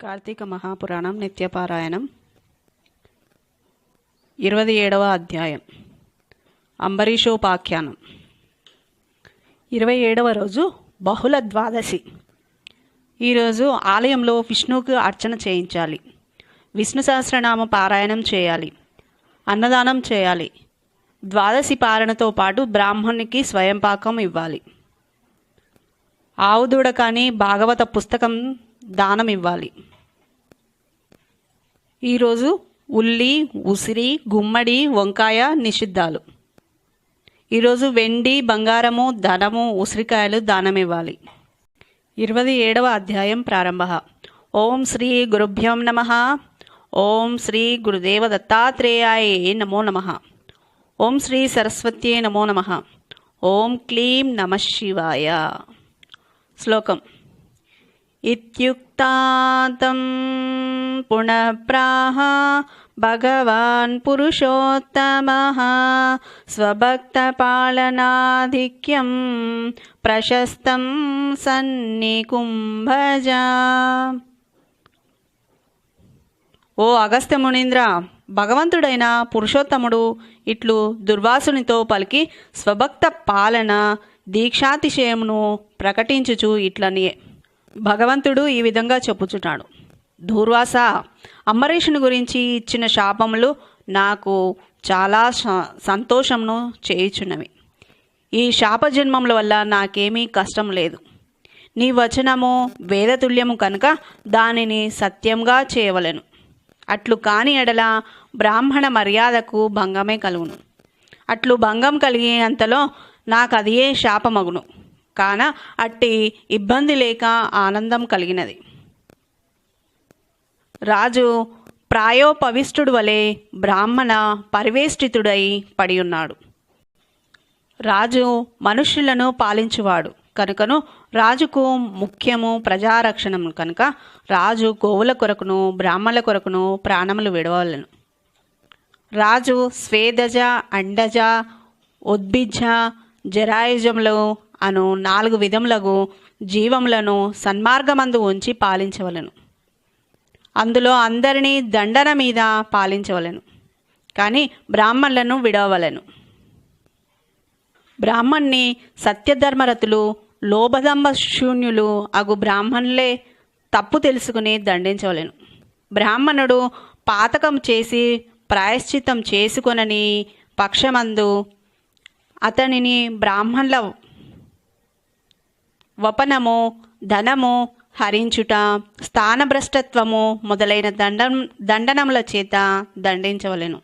కార్తీక మహాపురాణం నిత్యపారాయణం. ఇరవై ఏడవ అధ్యాయం. అంబరీషోపాఖ్యానం. ఇరవై ఏడవ రోజు బహుళ ద్వాదశి. ఈరోజు ఆలయంలో విష్ణువుకు అర్చన చేయించాలి. విష్ణు సహస్రనామ పారాయణం చేయాలి. అన్నదానం చేయాలి. ద్వాదశి పాలనతో పాటు బ్రాహ్మణునికి స్వయంపాకం ఇవ్వాలి. ఆవు దూడ కానీ భాగవత పుస్తకం దానం ఇవ్వాలి. ఈరోజు ఉల్లి ఉసిరి గుమ్మడి వంకాయ నిషిద్ధాలు. ఈరోజు వెండి బంగారము ధనము ఉసిరికాయలు దానం ఇవ్వాలి ఇరవై ఏడవ అధ్యాయం ప్రారంభ. ఓం శ్రీ గురుభ్యం నమ. ఓం శ్రీ గురుదేవ దత్తాత్రేయాయ నమో నమ. ఓం శ్రీ సరస్వత్యే నమో నమ. ఓం క్లీం నమ శివాయ. శ్లోకం. ఇత్యుక్తాతం పునః భగవాన్ పురుషోత్తమ స్వభక్త పాలనాధిక్యం ప్రశస్తం సన్నికుంభజ ఓ అగస్త్య మునీంద్ర భగవంతుడైన పురుషోత్తముడు ఇట్లు దుర్వాసునితో పలికి స్వభక్త పాలన దీక్షాతిశయమును ప్రకటించుచు ఇట్లనియే. భగవంతుడు ఈ విధంగా చెప్పుచున్నాడు. దూర్వాస అంబరీషుని గురించి ఇచ్చిన శాపములు నాకు చాలా స- సంతోషమును చేయుచున్నవి. ఈ శాప జన్మముల వల్ల నాకేమీ కష్టం లేదు. నీ వచనము వేదతుల్యము కనుక దానిని సత్యంగా చేయవలెను. అట్లు కాని ఎడల బ్రాహ్మణ మర్యాదకు భంగమే కలుగును. అట్లు భంగం కలిగే అంతలో నాకు అదియే శాపమగును. కాన అట్టి ఇబ్బంది లేక ఆనందం కలిగినది. రాజు ప్రాయోపవిష్టుడు వలె బ్రాహ్మణ పరివేష్టితుడై పడి ఉన్నాడు రాజు మనుష్యులను పాలించువాడు. కనుకను రాజుకు ముఖ్యము ప్రజారక్షణము కనుక రాజు గోవుల కొరకును బ్రాహ్మణుల కొరకును ప్రాణములు విడవలను. రాజు స్వేదజ అండజ ఉద్భిజ జరాయుజములు అను నాలుగు విధములకు జీవములను సన్మార్గమందు ఉంచి పాలించవలను. అందులో అందరినీ దండన మీద పాలించవలను. కానీ బ్రాహ్మణులను విడవలను బ్రాహ్మణ్ణి సత్యధర్మరతులు లోభదంబ శూన్యులు అగు బ్రాహ్మణులే తప్పు తెలుసుకుని దండించవలెను. బ్రాహ్మణుడు పాతకం చేసి ప్రాయశ్చిత్తం చేసుకొనని పక్షమందు అతనిని బ్రాహ్మణుల వపనము ధనము హరించుట స్థానభ్రష్టత్వము మొదలైన దండం దండనముల చేత దండించవలెను.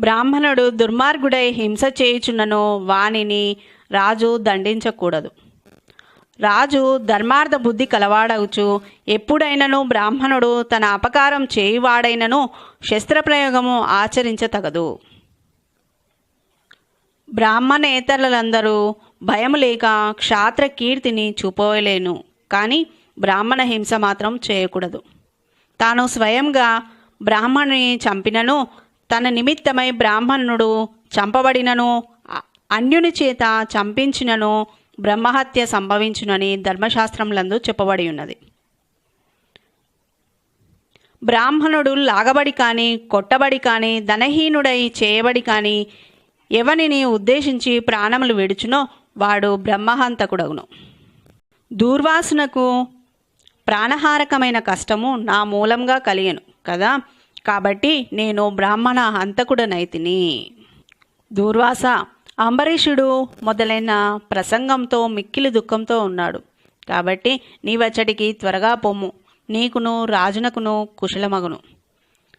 బ్రాహ్మణుడు దుర్మార్గుడై హింస చేయుచున్నను వాణిని రాజు దండించకూడదు. రాజు ధర్మార్థ బుద్ధి కలవాడవుచు ఎప్పుడైనను బ్రాహ్మణుడు తన అపకారం చేయువాడైనను శస్త్రప్రయోగము ఆచరించతగదు. బ్రాహ్మణేతరులందరూ భయం లేక క్షాత్ర కీర్తిని చూపలేను కానీ బ్రాహ్మణ హింస మాత్రం చేయకూడదు. తాను స్వయంగా బ్రాహ్మణుని చంపినను తన నిమిత్తమై బ్రాహ్మణుడు చంపబడినను అన్యుని చేత చంపించినను బ్రహ్మహత్య సంభవించునని ధర్మశాస్త్రంలందు చెప్పబడి ఉన్నది. బ్రాహ్మణుడు లాగబడి కానీ కొట్టబడి కానీ ధనహీనుడై చేయబడి కానీ ఎవనిని ఉద్దేశించి ప్రాణములు విడుచునో వాడు బ్రహ్మహంతకుడగును. దూర్వాసునకు ప్రాణహారకమైన కష్టము నా మూలంగా కలియను కదా? కాబట్టి నేను బ్రాహ్మణ హంతకుడనైతిని. దూర్వాస అంబరీషుడు మొదలైన ప్రసంగంతో మిక్కిలి దుఃఖంతో ఉన్నాడు. కాబట్టి నీవచ్చటికి త్వరగా పొమ్ము నీకును రాజునకును కుశలమగును.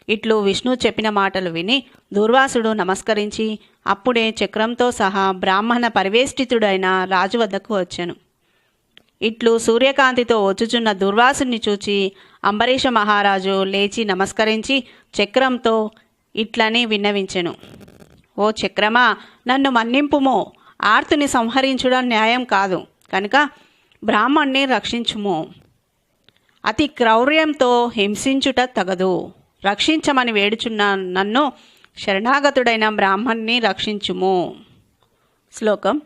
ఇట్లు విష్ణు చెప్పిన మాటలు విని దూర్వాసుడు నమస్కరించి అప్పుడే చక్రంతో సహా బ్రాహ్మణ పరివేష్టితుడైన రాజు వద్దకు వచ్చాను. ఇట్లు సూర్యకాంతితో వచ్చుచున్న దుర్వాసుని చూచి అంబరీష మహారాజు లేచి నమస్కరించి చక్రంతో ఇట్లని విన్నవించెను. ఓ చక్రమా నన్ను మన్నింపుమో ఆర్తుని సంహరించడం న్యాయం కాదు కనుక బ్రాహ్మణ్ణి రక్షించుము. అతి క్రౌర్యంతో హింసించుట తగదు. రక్షించమని వేడుచున్న నన్ను శరణాగతుడైన బ్రాహ్మణ్ణి రక్షించుము. శ్లోకం.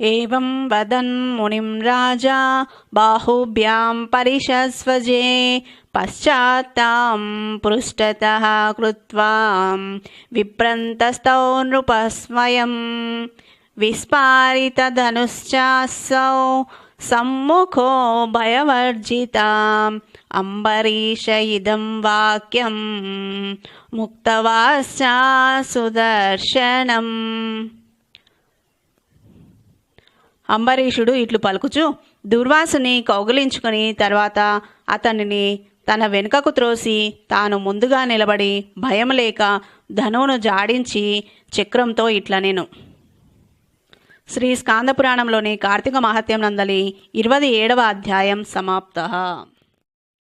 ఏం వదన్ మునిం రాజా బాహుభ్యాం పరిషస్వజే పశ్చాత్తాం పృష్టత కృత్వా విప్రంతస్తౌ నృపస్వయం. విస్పారితధనుశ్చాసౌ సమ్ముఖో భయవర్జిత. అంబరీష ఇదం వాక్యం. ముక్తవాశ్చా సుదర్శనం అంబరీషుడు ఇట్లు పలుకుచు దుర్వాసుని కౌగిలించుకుని తర్వాత అతనిని తన వెనుకకు త్రోసి తాను ముందుగా నిలబడి భయం లేక ధనువును జాడించి చక్రంతో ఇట్ల నేను శ్రీ స్కాందపురాణంలోని కార్తీక మహత్యం నందలి ఇరవై ఏడవ అధ్యాయం సమాప్త.